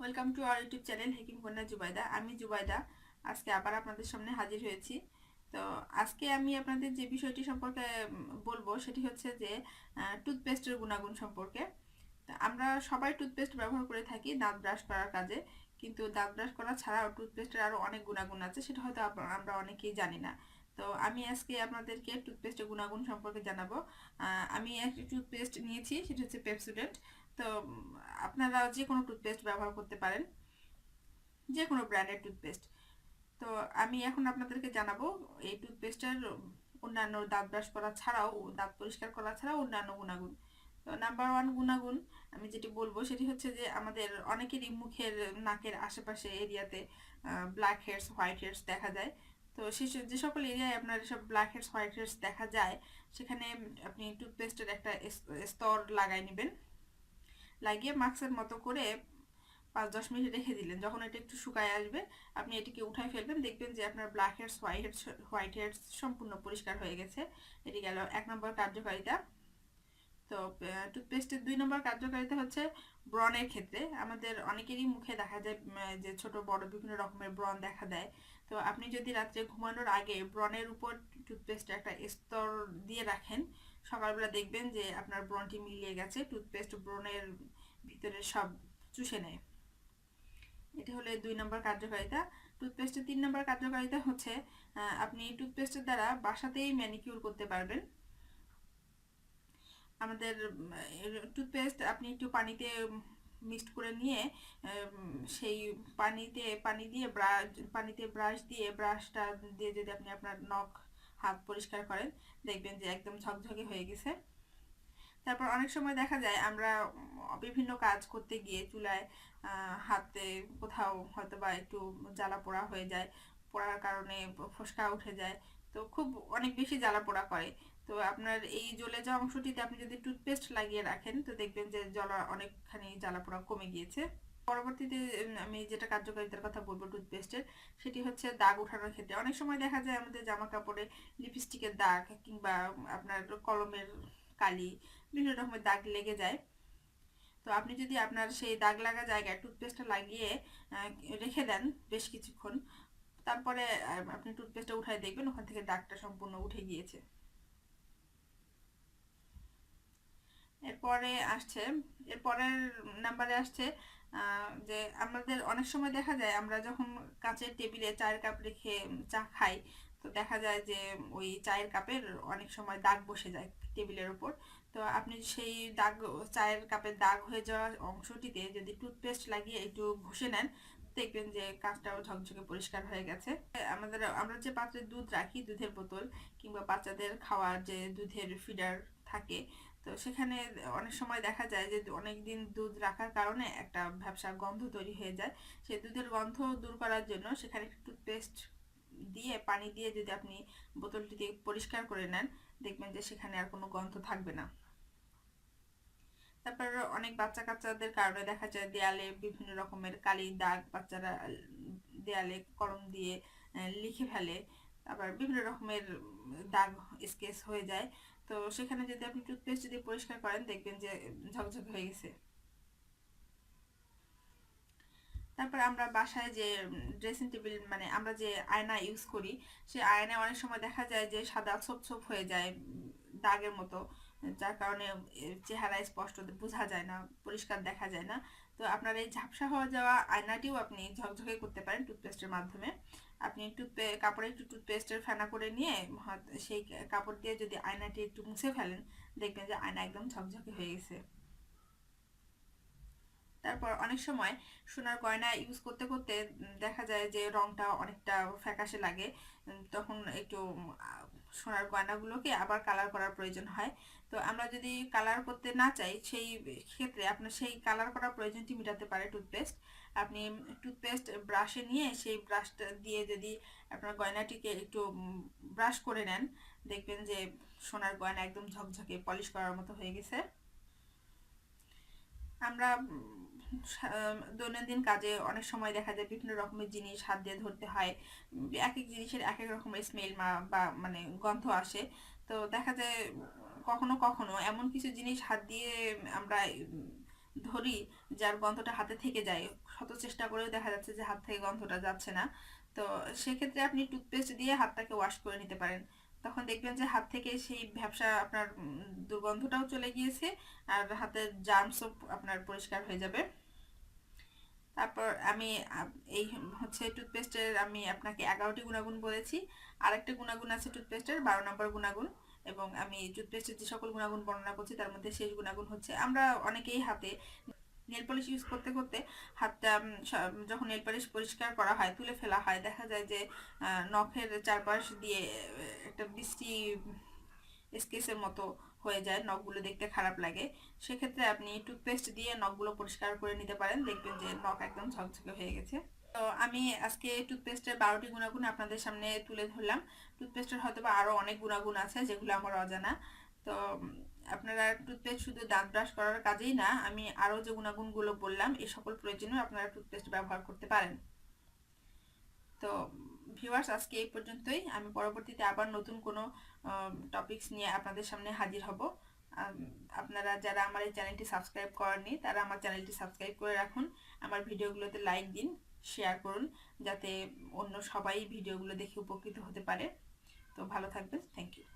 Welcome to our YouTube channel হেকিম কন্যা জুবাইদা আমি জুবাইদা আজকে আবার আপনাদের সামনে হাজির হয়েছি। তো আজকে আমি আপনাদের যে বিষয়টি সম্পর্কে বলব সেটি হচ্ছে যে টুথপেস্টের গুণাগুণ সম্পর্কে। আমরা সবাই টুথপেস্ট ব্যবহার করে থাকি দাঁত ব্রাশ করার কাজে, কিন্তু দাঁত ব্রাশ করা ছাড়াও টুথপেস্টের আরও অনেক গুণাগুণ আছে, সেটা হয়তো আমরা অনেকেই জানি না। তো আমি আজকে আপনাদেরকে টুথপেস্টের গুণাগুণ সম্পর্কে জানাব। আমি একটি টুথপেস্ট নিয়েছি, সেটা হচ্ছে পেপসুডেন্ট তো আপনারা যে কোনো টুথপেস্ট ব্যবহার করতে পারেন যে কোনো ব্র্যান্ডের টুথপেস্ট তো আমি এখন আপনাদেরকে জানাব, এই টুথপেস্টের অন্যান্য দাঁত ব্রাশ করা ছাড়াও দাঁত পরিষ্কার করা ছাড়াও অন্যান্য গুণাগুণ। তো নাম্বার ওয়ান গুণাগুণ আমি যেটি বলব, সেটি হচ্ছে যে আমাদের অনেকেরই মুখের, নাকের আশেপাশে এরিয়াতে ব্ল্যাক হেডস হোয়াইট হেডস দেখা যায়। তো সে যে সকল এরিয়ায় আপনার এসব ব্ল্যাক হেডস হোয়াইট হেডস দেখা যায়, সেখানে আপনি টুথপেস্টের একটা স্তর লাগাই নেবেন। লাগিয়ে মাস্কের মতো করে পাঁচ, দশ মিনিট রেখে দিলেন। যখন এটা একটু শুকায় আসবে, আপনি এটিকে উঠায় ফেলবেন, দেখবেন যে আপনার black heads white heads white heads সম্পূর্ণ পরিষ্কার হয়ে গেছে। এটি গেল এক নম্বর কার্যকারিতা। তো টুথপেস্টের দুই নম্বর কার্যকারিতা হচ্ছে ব্রণের ক্ষেত্রে। আমাদের অনেকেরই মুখে দেখা যায় যে ছোট, বড় বিভিন্ন রকমের ব্রণ দেখা দেয়। তো, আপনি যদি রাত্রে ঘুমানোর আগে ব্রণের উপর টুথপেস্ট একটা স্তর দিয়ে রাখেন, সকালবেলা দেখবেন যে আপনার ব্রণটি মিলিয়ে গেছে। টুথপেস্ট ব্রণের ভিতরে সব চুষে নেয়। এটি হলো দুই নম্বর কার্যকারিতা। টুথপেস্টের তিন নম্বর কার্যকারিতা হচ্ছে আপনি টুথপেস্টের দ্বারা বাসাতেই ম্যানিকিউর করতে পারবেন। আমাদের টুথপেস্ট আপনি একটু পানিতে মিক্সড করে নিয়ে সেই পানিতে, পানি দিয়ে ব্রাশ, পানিতে ব্রাশ দিয়ে, ব্রাশটা দিয়ে যদি আপনি আপনার নখ, হাত পরিষ্কার করেন, দেখবেন যে একদম ঝকঝকে হয়ে গেছে। তারপর অনেক সময় দেখা যায় আমরা বিভিন্ন কাজ করতে গিয়ে চুলায় হাতে কোথাও হয়তো বা একটু জ্বালা পোড়া হয়ে যায়, পোড়ার কারণে ফোসকা উঠে যায়, তো খুব অনেক বেশি জ্বালা পোড়া করে। তো আপনার এই জ্বলে যাওয়া অংশটিতে আপনি যদি টুথপেস্ট লাগিয়ে রাখেন, তো দেখবেন যে জ্বলা অনেকখানি জ্বালা পোড়া কমে গিয়েছে। পরবর্তীতে আমি যেটা কার্যকারিতার কথা বলব টুথপেস্টের, সেটি হচ্ছে দাগ ওঠানোর ক্ষেত্রে। অনেক সময় দেখা যায় আমাদের জামা কাপড়ে লিপস্টিকের দাগ কিংবা আপনার কলমের কালি বিভিন্ন রকমের দাগ লেগে যায়। তো আপনি যদি আপনার সেই দাগ লাগা জায়গায় টুথপেস্টটা লাগিয়ে রেখে দেন বেশ কিছুক্ষণ, তারপরে আপনি টুথপেস্টটা উঠায় দেখবেন, ওখান থেকে দাগটা সম্পূর্ণ উঠে গিয়েছে। এরপরে আসছে, এরপরের নাম্বারে আসছে যে আমাদের অনেক সময় দেখা যায়, আমরা যখন কাঁচের টেবিলে চায়ের কাপ রেখে চা খাই তো দেখা যায় যে ওই চায়ের কাপের অনেক সময় দাগ বসে যায় টেবিলের উপর। তো আপনি সেই দাগ, চায়ের কাপের দাগ হয়ে যাওয়া অংশটিতে যদি টুথপেস্ট লাগিয়ে একটু ঘষে নেন, দেখবেন যে কাঁচটাও ঝকঝকে পরিষ্কার হয়ে গেছে। আমাদের, আমরা যে পাত্রে দুধ রাখি, দুধের বোতল কিংবা বাচ্চাদের খাওয়ার যে দুধের ফিডার থাকে, তো সেখানে অনেক সময় দেখা যায় যে অনেক দিন দুধ রাখার কারণে একটা ভ্যাপসা গন্ধ তৈরি হয়ে যায়। সেই দুধের গন্ধ দূর করার জন্য সেখানে একটু টুথপেস্ট দিয়ে, পানি দিয়ে যদি আপনি বোতলটি দিয়ে পরিষ্কার করে নেন, দেখবেন যে সেখানে আর কোনো গন্ধ থাকবে না। তারপর অনেক বাচ্চা কাচ্চাদের কারণে দেখা যায় দেয়ালে বিভিন্ন রকমের কালি দাগ বাচ্চারা, দেয়ালে কলম দিয়ে লিখে ফেলে। আবার বিভিন্ন রকমের দাগ স্কেচ হয়ে যায়। তো সেখানে যদি আপনি টুথপেস্ট যদি পরিষ্কার করেন, দেখবেন যে ঝকঝকে হয়ে গেছে। তারপর আমরা বাসায় যে ড্রেসিং টেবিল মানে আমরা যে আয়না ইউজ করি, সেই আয়নায় অনেক সময় দেখা যায় যে সাদা ছোপ ছোপ হয়ে যায় দাগের মতো। যার কারণে চেহারা স্পষ্ট বোঝা যায় না, পরিষ্কার দেখা যায় না। তো আপনার এই ঝাপসা হয়ে যাওয়া আয়নাটিও আপনি ঝকঝকে করতে পারেন টুথপেস্টের মাধ্যমে। আপনি টুথপে কাপড়ে একটু টুথপেস্টের ফেনা করে নিয়ে সেই কাপড় দিয়ে যদি আয়নাটি একটু মুছে ফেলেন, দেখবেন যে আয়না একদম ঝকঝকে হয়ে গেছে। তারপর অনেক সময় সোনার গয়না ইউজ করতে করতে দেখা যায় যে রংটা অনেকটা ফ্যাকাশে লাগে। তখন একটু সোনার গয়নাগুলোকে আবার কালার করার প্রয়োজন হয়। তো আমরা যদি কালার করতে না চাই, সেই ক্ষেত্রে আপনার সেই কালার করার প্রয়োজনটি মেটাতে পারে টুথপেস্ট আপনি টুথপেস্ট ব্রাশে নিয়ে সেই ব্রাশটা দিয়ে যদি আপনার গয়নাটিকে একটু ব্রাশ করে নেন, দেখবেন যে সোনার গয়না একদম ঝকঝকে পলিশ করার মতো হয়ে গেছে। আমরা দৈনন্দিন কাজে অনেক সময় দেখা যায় বিভিন্ন রকমের জিনিস হাত দিয়ে ধরতে হয়। এক এক জিনিসের এক এক রকমের স্মেল বা মানে গন্ধ আসে। তো দেখা যায় কখনো কখনো এমন কিছু জিনিস হাত দিয়ে আমরা ধরি যার গন্ধটা হাতে থেকে যায়। শত চেষ্টা করেও দেখা যাচ্ছে যে হাত থেকে গন্ধটা যাচ্ছে না। তো সেক্ষেত্রে আপনি টুথপেস্ট দিয়ে হাতটাকে ওয়াশ করে নিতে পারেন। তখন দেখবেন যে হাত থেকে সেই ব্যবসা আপনার দুর্গন্ধটাও চলে গিয়েছে আর হাতের জার্মসও আপনার পরিষ্কার হয়ে যাবে। তারপর আমি এই হচ্ছে টুথপেস্টের আমি আপনাকে এগারোটি গুণাগুণ বলেছি। আর একটা গুণাগুণ আছে টুথপেস্টের বারো নম্বর গুণাগুণ। এবং আমি টুথপেস্টের যে সকল গুণাগুণ বর্ণনা করছি, তার মধ্যে শেষ গুণাগুণ হচ্ছে, আমরা অনেকেই হাতে নেল পলিশ ইউজ করতে করতে হাতটা যখন নেল পলিশ পরিষ্কার করা হয়, তুলে ফেলা হয়, দেখা যায় যে নখের চারপাশ দিয়ে একটা বৃষ্টি স্কেচের মতো হয়ে যায়, নখগুলো দেখতে খারাপ লাগে। সেক্ষেত্রে আপনি টুথপেস্ট দিয়ে নখগুলো পরিষ্কার করে নিতে পারেন। দেখবেন যে নখ একদম ঝকঝকে হয়ে গেছে। তো আমি আজকে টুথপেস্টের বারোটি গুণাগুণ আপনাদের সামনে তুলে ধরলাম। টুথপেস্টের হয়তো বা আরও অনেক গুণাগুণ আছে, যেগুলো আমার অজানা। তো আপনারা টুথপেস্ট শুধু দাঁত ব্রাশ করার কাজেই না, আমি আরও যে গুণাগুণগুলো বললাম এই সকল প্রয়োজনেও আপনারা টুথপেস্ট ব্যবহার করতে পারেন। তো ভিউয়ার্স আজকে এই পর্যন্তই। আমি পরবর্তীতে আবার নতুন কোনো টপিকস নিয়ে আপনাদের সামনে হাজির হব। আপনারা যারা আমার এই চ্যানেলটি সাবস্ক্রাইব করেননি, তারা আমার চ্যানেলটি সাবস্ক্রাইব করে রাখুন। আমার ভিডিওগুলোতে লাইক দিন শেয়ার করুন, যাতে অন্য সবাই ভিডিওগুলো দেখে উপকৃত হতে পারে। তো ভালো থাকবেন। Thank you